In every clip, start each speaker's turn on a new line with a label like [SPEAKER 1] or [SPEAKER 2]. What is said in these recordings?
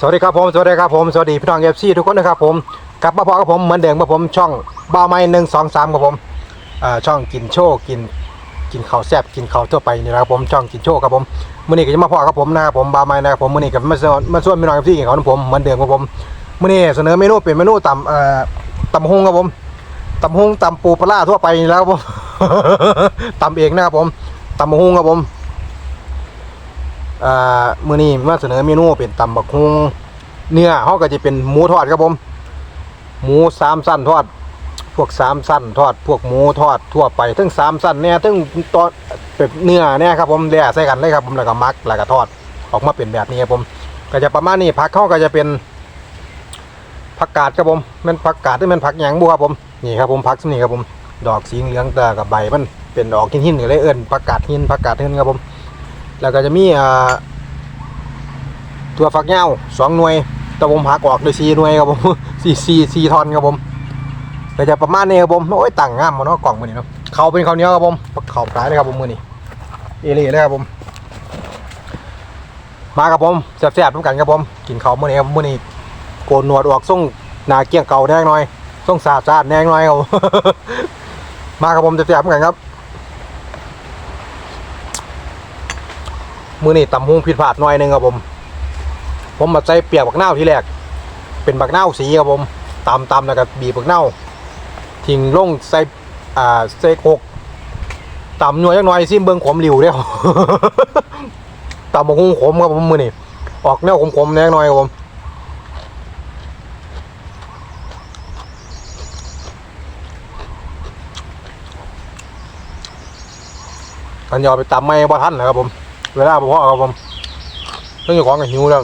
[SPEAKER 1] สวัสดีครับผมสวัสดีครับผมสวัสดีพี่น้องเอฟซีทุกคนนะครับผมกลับมาพอกับผมเหมือนเดิมกับผมช่องบ้าไม้หนึ่งสองสามกับผมช่องกินโชว์กินกินข้าวแซ่บกินข้าวทั่วไปนี่นะครับผมช่องกินโชว์ครับผมมื่อนี้ก็จะมาพอกับผมนะครับผมบ้าไม้นะครับผมมื่อนี้ก็มาส่วนมาส่วนพี่น้องเอฟซีของผมเหมือนเดิมกับผมมื่อนี้เสนอเมนูเป็นเมนูตำเอ่อตำฮงครับผมตำฮงตำปูปลาทั่วไปนี่แล้วครับผมตำเองนะครับผมตำฮงครับผม อ่ามื้อนี้มาเสนอเมนูเป็นตำบักฮุงเนื้อเฮาก็จะเป็นหมูทอดครับผม หมูสามสั้นทอด พวกสามสั้นทอด พวกหมูทอดทั่วไปทั้งสามสั้นเนี่ยทั้งตอนแบบเนื้อเนี่ยครับผมแล่ใส่กันเลยครับผมแล้วก็มักแล้วก็ทอดออกมาเป็นแบบนี้ครับผม ก็จะประมาณนี้ผักเขาก็จะเป็นผักกาดครับผมมันผักกาดที่มันผักหยังบัวครับผมนี่ครับผมผักสนี่ครับผม ดอกสีเหลืองแต่กับใบมันเป็นดอกหินๆก็เลยเอิ้นผักกาดหินผักกาดหินครับผม แล้วก็จะมีอ่าตัวฝักยาวสองหน่วยแตะผมหักออกเลยสี่หน่วยครับผมสี่สี่สี่ทอนครับผมก็จะประมาณนี้ครับผมโอ้ยต่างงามหมดเนาะกล่องมือนี้เนาะเขาเป็นเขาเหนียวครับผมเขาขายเลยครับผมมือนี้เอเล่เลยครับผม มาครับผมแซ่บๆทุกกันครับผมกินเขามือนี้ครับมือนี้โกนหนวดออกส่งนาเกี้ยงเก่าแน่หน่อยส่งสาดสาดแน่หน่อยครับมาครับผมแซ่บๆทุกกันครับ มือนี่ตำหุงผิดพลาดหน่อยหนึงครับผม ผมมาใส่เปียกบักเน่าที่แรก เป็นบักเน่าสีครับผมตำตำแล้วก็บีบบักเน่าทิ้งลงใส่อ่าใส่โคกตำหน่วยจักหน่อยซิมเบิ่งขมหลิวเด้วตำบักหุงขมครับผมมือนี่ออกแนวขมๆแน่หน่อยครับผมกันยอไปตำไม่บ่ทันนะครับผม เวลาบ่พอครับผมเรื่องของกับหิวแล้ว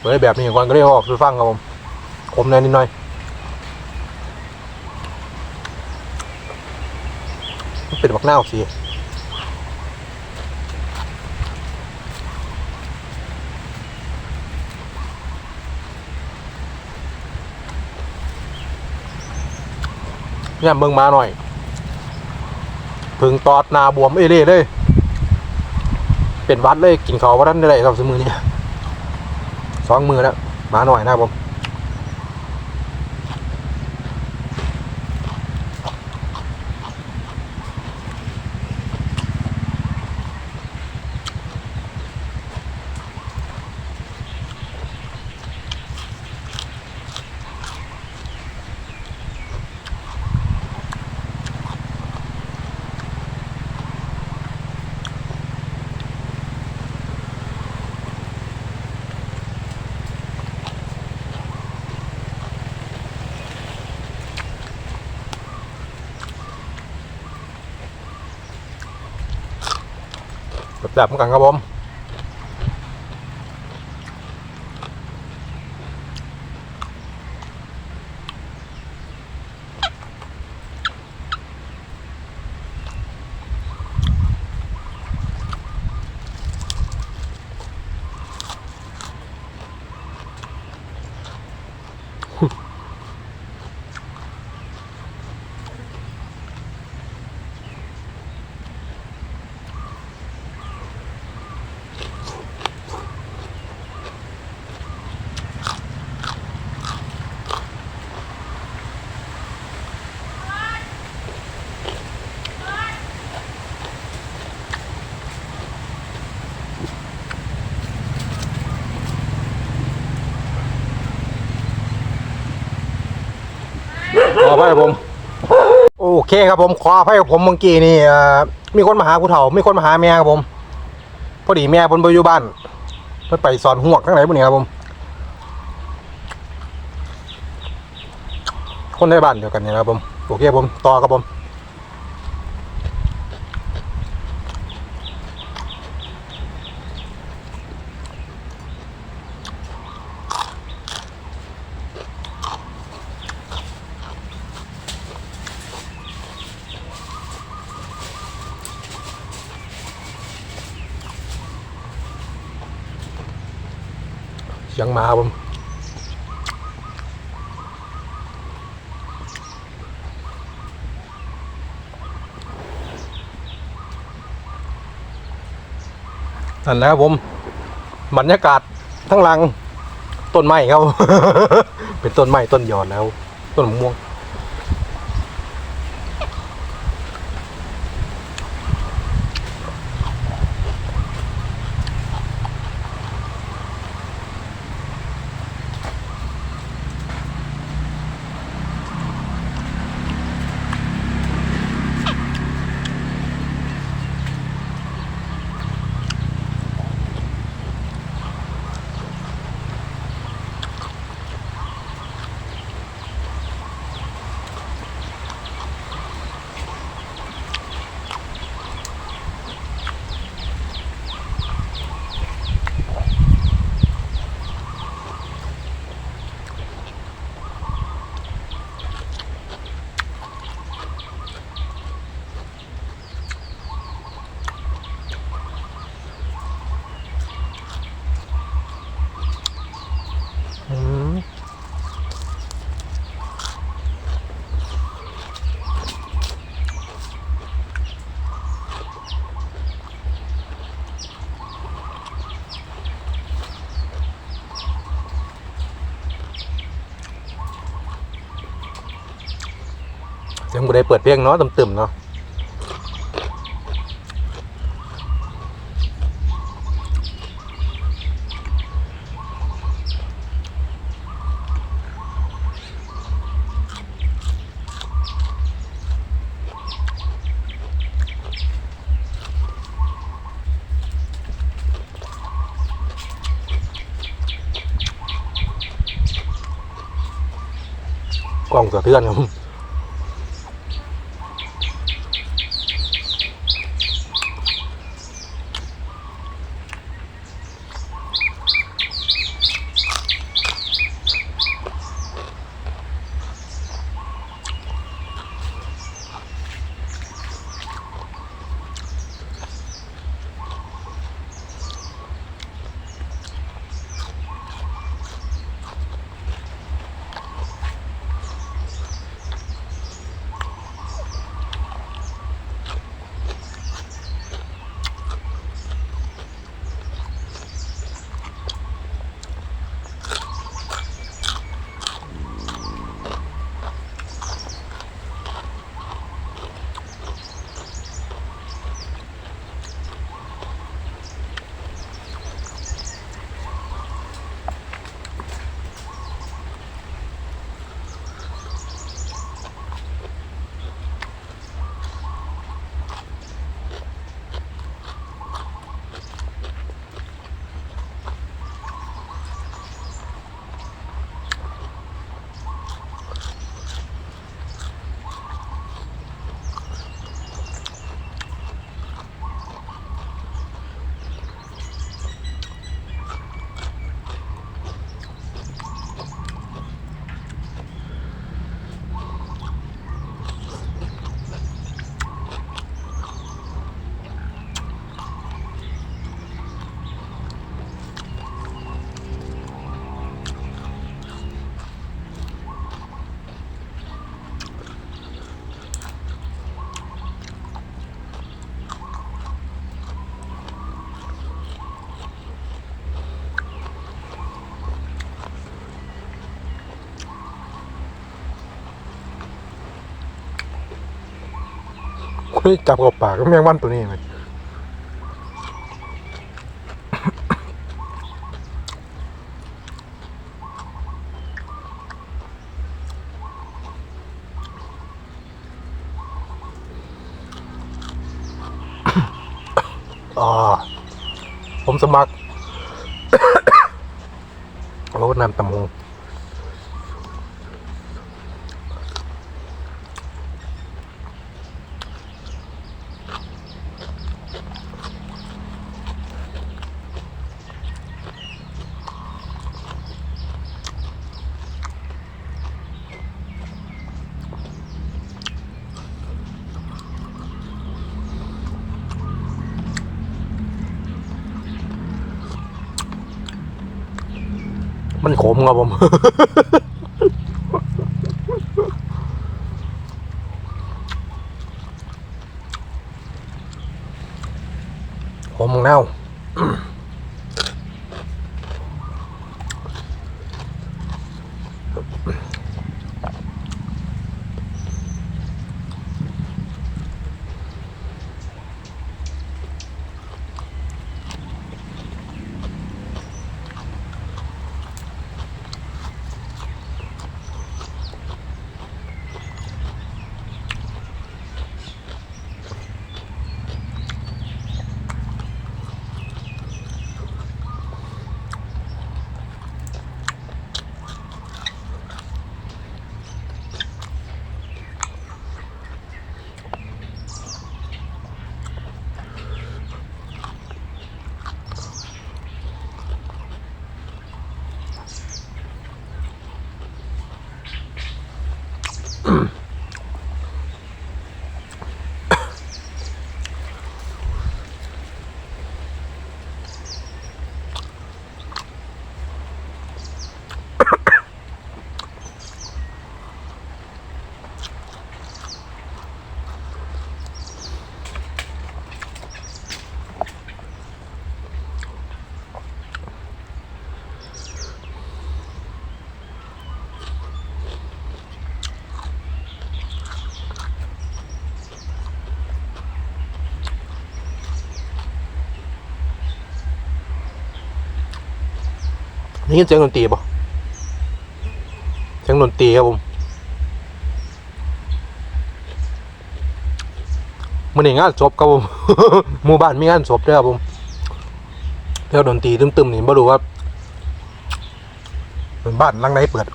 [SPEAKER 1] เลยแบบนี้ก่อนก็เลยออกสู่ฟังครับผมขมแน่นิดหน่อยเป็นบักหน้าสิเนี่ยเบิ่งมาหน่อย พึงตอดนาบวมเอเล่เลย เป็นวัดเลยกินเขาวว่าท่านได้ไรครับสมือนี้สองมือแล้วมาหน่อยนะครับผม แบบๆเหมือนกันครับผม ขออภัยครับผม โอเคครับผม ขออภัยครับผมเมื่อกี้นี่มีคนมาหาผู้เฒ่า มีคนมาหาแม่ครับผม พอดีแม่บนบอยู่บ้านเพิ่นไปสอนหวกทั้งไหนบุนี่ครับผม คนในบ้านเดียวกันเนี่ยครับผม โอเคครับผม ต่อครับผม สียงหมาผมนั่นแหละครับผมบรรยากาศทั้งหลังต้นไม้ครับ เป็นต้นไม้ต้นยอดแล้ว ต้นมะม่วง อืมเสี ยงบุได้เปิดเพลงเนาะตึมๆเนาะกล้องสะเทือนครับ เฮ้ยจับกับปากก็แมงวันตัวนี้เลยอ่าผมสมัคร โอ้น้ำตำมง มันขมครับผม ขมเน่า นี่ยินเสียงดนตรีป่ะเสียงดนตรีครับผมมันเองงานศพครับผมหมู่บ้านมีงานศพด้วยครับผมเพื่อดนตรีตึมๆนี่ไม่รู้ว่าเป็นบ้านหลังไหนเปิด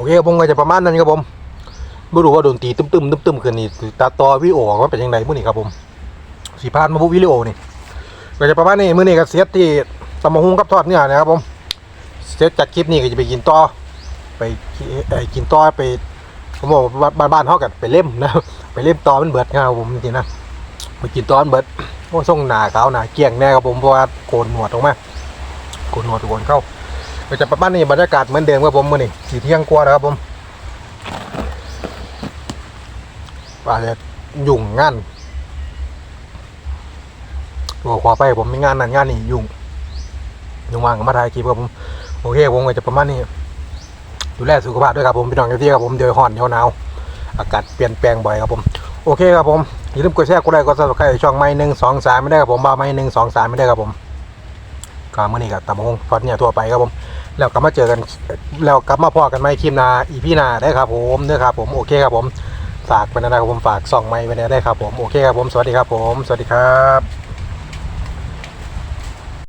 [SPEAKER 1] อเคครับผมก็จะประมาณนั้นครับผมไม่รู้ว่าโดนตีตึมๆตึมๆคืนนี้ตาต่อวิดีโออกว่าเป็นยังไงมื่อนี้ครับผมสีพานมาบุวิดีโอนี่ก็จะประมาณนี้มื่อนี้ก็เซตที่ตำมะฮุงกับทอดเนื้อนะครับผมเซตจากคลิปนี้ก็จะไปกินต่อไปกิเอ่อกินต่อไปผมบอกว่าบ้านบ้านๆเขากันไปเล่มนะไปเล่มต่อมันเบิดนะครับผมจริงๆนะไปกินต่อมันเบิดโอ้ส่งหนาขาวหนาเกลี่ยงแน่ครับผมเพราะว่าโกนหนวดออกมาโกนหนวดโกนเข้า ก็จะประมาณนี้บรรยากาศเหมือนเดิมครับผมมื่อนี้สีเที่ยงกว่าแล้วครับผมอาจจะยุ่งงานตัวขอไปผมมีงานนั่นงานนี่ยุ่งยุ่งว่างก็มาถ่ายคลิปครับผมโอเคผมก็จะประมาณนี้ดูแลสุขภาพด้วยครับผมพี่น้องเที่ครับผมเดี๋ยวห่อนเดี๋ยวหนาวอากาศเปลี่ยนแปลงบ่อยครับผมโอเคครับผมอย่าลืมกดแชร์กดไลค์กดซับสไครต์ช่องไม้หนึ่งสองสามไม่ได้ครับผมบ้าไม้หนึ่งสองสามไม่ได้ครับผม ก็มื่อนี้กับตำมงทอดเนี่ยทั่วไปครับผม แล้วกลับมาเจอกันแล้วกลับมาพอกันไหมคลิปนาอีพี่นาได้ครับผมเด้อครับผมโอเคครับผมฝากไปนะครับผมฝากส่องไม้ไปได้ครับผมโอเคครับผมสวัสดีครับผม สวัสดีครับ